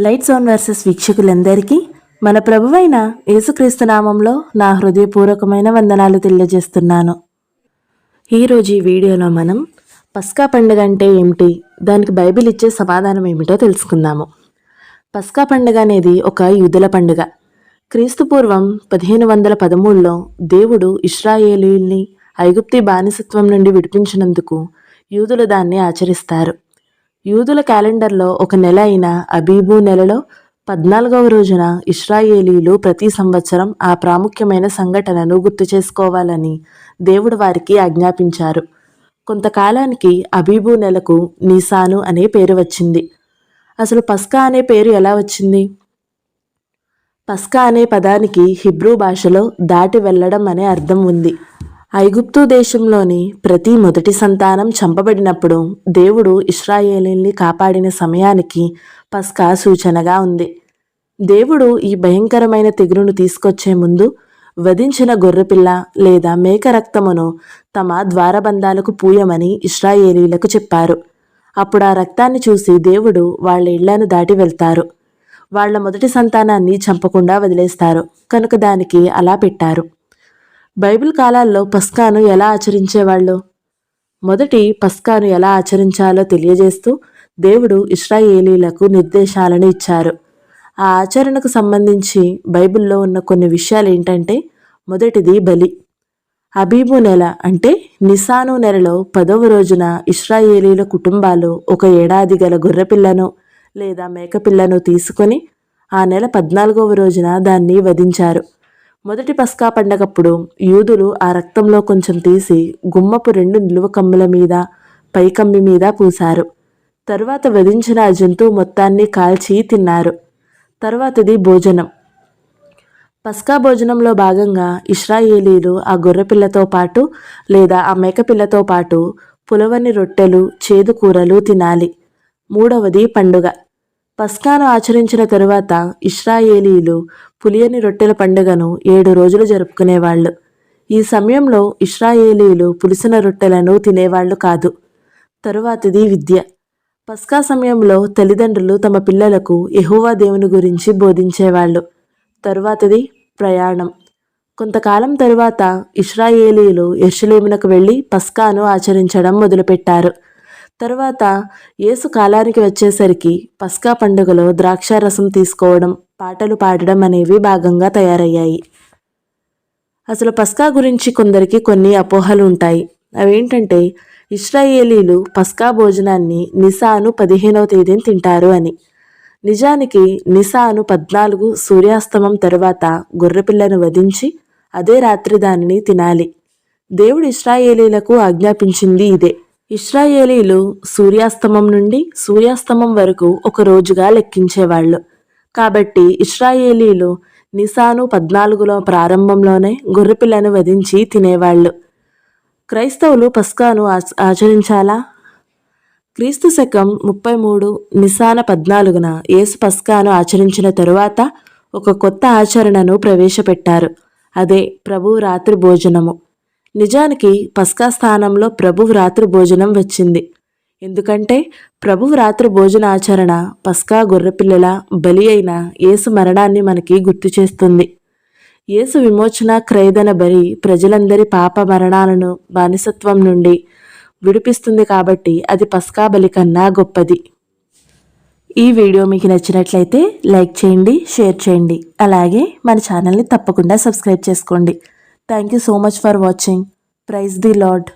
Lights on versus వీక్షకులందరికీ మన ప్రభువైన యేసుక్రీస్తు నామంలో నా హృదయపూర్వకమైన వందనాలు తెలియజేస్తున్నాను. ఈరోజు ఈ వీడియోలో మనం పస్కా పండుగ అంటే ఏమిటి? దానికి బైబిల్ ఇచ్చే సమాధానం ఏమిటో తెలుసుకుందాము. పస్కా పండుగ అనేది ఒక యూదుల పండుగ. క్రీస్తు పూర్వం పదిహేను వందల పదమూడులో దేవుడు ఇస్రాయేలీల్ని ఐగుప్తి బానిసత్వం నుండి విడిపించినందుకు యూదులు దాన్ని ఆచరిస్తారు. యూదుల క్యాలెండర్లో ఒక నెల అయిన అబీబు నెలలో పద్నాలుగవ రోజున ఇస్రాయేలీలు ప్రతి సంవత్సరం ఆ ప్రాముఖ్యమైన సంఘటనను గుర్తు చేసుకోవాలని దేవుడు వారికి ఆజ్ఞాపించారు. కొంతకాలానికి అబీబు నెలకు నీసాను అనే పేరు వచ్చింది. అసలు పస్కా అనే పేరు ఎలా వచ్చింది? పస్కా అనే పదానికి హిబ్రూ భాషలో దాటి వెళ్ళడం అనే అర్థం ఉంది. ఐగుప్తు దేశంలోని ప్రతి మొదటి సంతానం చంపబడినప్పుడు దేవుడు ఇస్రాయేలీల్ని కాపాడిన సమయానికి పస్కా సూచనగా ఉంది. దేవుడు ఈ భయంకరమైన తెగులును తీసుకొచ్చే ముందు వధించిన గొర్రెపిల్ల లేదా మేక రక్తమును తమ ద్వారబంధాలకు పూయమని ఇస్రాయేలీలకు చెప్పారు. అప్పుడు ఆ రక్తాన్ని చూసి దేవుడు వాళ్ళ ఇళ్ళను దాటి వెళ్తారు. వాళ్ళ మొదటి సంతానాన్ని చంపకుండా వదిలేస్తారు. కనుక దానికి అలా పెట్టారు. బైబిల్ కాలాల్లో పస్కాను ఎలా ఆచరించేవాళ్ళు? మొదటి పస్కాను ఎలా ఆచరించాలో తెలియజేస్తూ దేవుడు ఇస్రాయేలీలకు నిర్దేశాలను ఇచ్చారు. ఆ ఆచరణకు సంబంధించి బైబిల్లో ఉన్న కొన్ని విషయాలు ఏంటంటే మొదటిది బలి. అబీబు నెల అంటే నిసాను నెలలో పదవ రోజున ఇస్రాయేలీల కుటుంబాలు ఒక ఏడాది గల గొర్రెపిల్లను లేదా మేకపిల్లను తీసుకొని ఆ నెల పద్నాలుగవ రోజున దాన్ని వధించారు. మొదటి పస్కా పండగప్పుడు యూదులు ఆ రక్తంలో కొంచెం తీసి గుమ్మపు రెండు నిలువ కమ్ముల మీద పైకమ్మి మీద పూశారు. తరువాత వధించిన ఆ జంతువు మొత్తాన్ని కాల్చి తిన్నారు. తరువాతది భోజనం. పస్కా భోజనంలో భాగంగా ఇస్రాయేలీలు ఆ గొర్రెపిల్లతో పాటు లేదా ఆ మేకపిల్లతో పాటు పులవని రొట్టెలు చేదు కూరలు తినాలి. మూడవది పండుగ. పస్కాను ఆచరించిన తరువాత ఇస్రాయేలీలు పులియని రొట్టెల పండుగను ఏడు రోజులు జరుపుకునేవాళ్ళు. ఈ సమయంలో ఇస్రాయేలీలు పులిసిన రొట్టెలను తినేవాళ్ళు కాదు. తరువాతది విద్య. పస్కా సమయంలో తల్లిదండ్రులు తమ పిల్లలకు ఎహోవా దేవుని గురించి బోధించేవాళ్ళు. తరువాతది ప్రయాణం. కొంతకాలం తరువాత ఇస్రాయేలీలు యెరూషలేమునకు వెళ్ళి పస్కాను ఆచరించడం మొదలుపెట్టారు. తరువాత యేసు కాలానికి వచ్చేసరికి పస్కా పండుగలో ద్రాక్షారసం తీసుకోవడం పాటలు పాడడం అనేవి భాగంగా తయారయ్యాయి. అసలు పస్కా గురించి కొందరికి కొన్ని అపోహలు ఉంటాయి. అవేంటంటే ఇస్రాయేలీలు పస్కా భోజనాన్ని నిసాను పదిహేనవ తేదీని తింటారు అని. నిజానికి నిసాను పద్నాలుగు సూర్యాస్తమం తరువాత గొర్రెపిల్లను వధించి అదే రాత్రి దానిని తినాలి. దేవుడు ఇస్రాయేలీలకు ఆజ్ఞాపించింది ఇదే. ఇస్రాయేలీలు సూర్యాస్తమం నుండి సూర్యాస్తమం వరకు ఒక రోజుగా లెక్కించేవాళ్ళు. కాబట్టి ఇస్రాయేలీలు నిసాను పద్నాలుగులో ప్రారంభంలోనే గొర్రెపిల్లను వధించి తినేవాళ్ళు. క్రైస్తవులు పస్కాను ఆచ- ఆచరించాలా? క్రీస్తు శకం ముప్పై మూడు నిసాన పద్నాలుగున యేసు పస్కాను ఆచరించిన తరువాత ఒక కొత్త ఆచరణను ప్రవేశపెట్టారు. అదే ప్రభు రాత్రి భోజనము. నిజానికి పస్కా స్థానంలో ప్రభువు రాత్రి భోజనం వచ్చింది. ఎందుకంటే ప్రభువు రాత్రి భోజన ఆచరణ పస్కా గొర్రెపిల్లల బలి అయిన యేసు మరణాన్ని మనకి గుర్తు చేస్తుంది. యేసు విమోచన క్రయదన బలి ప్రజలందరి పాప మరణాలను బానిసత్వం నుండి విడిపిస్తుంది కాబట్టి అది పస్కా బలి కన్నా గొప్పది. ఈ వీడియో మీకు నచ్చినట్లయితే లైక్ చేయండి షేర్ చేయండి. అలాగే మన ఛానల్ని తప్పకుండా సబ్స్క్రైబ్ చేసుకోండి. Thank you so much for watching. Praise the Lord.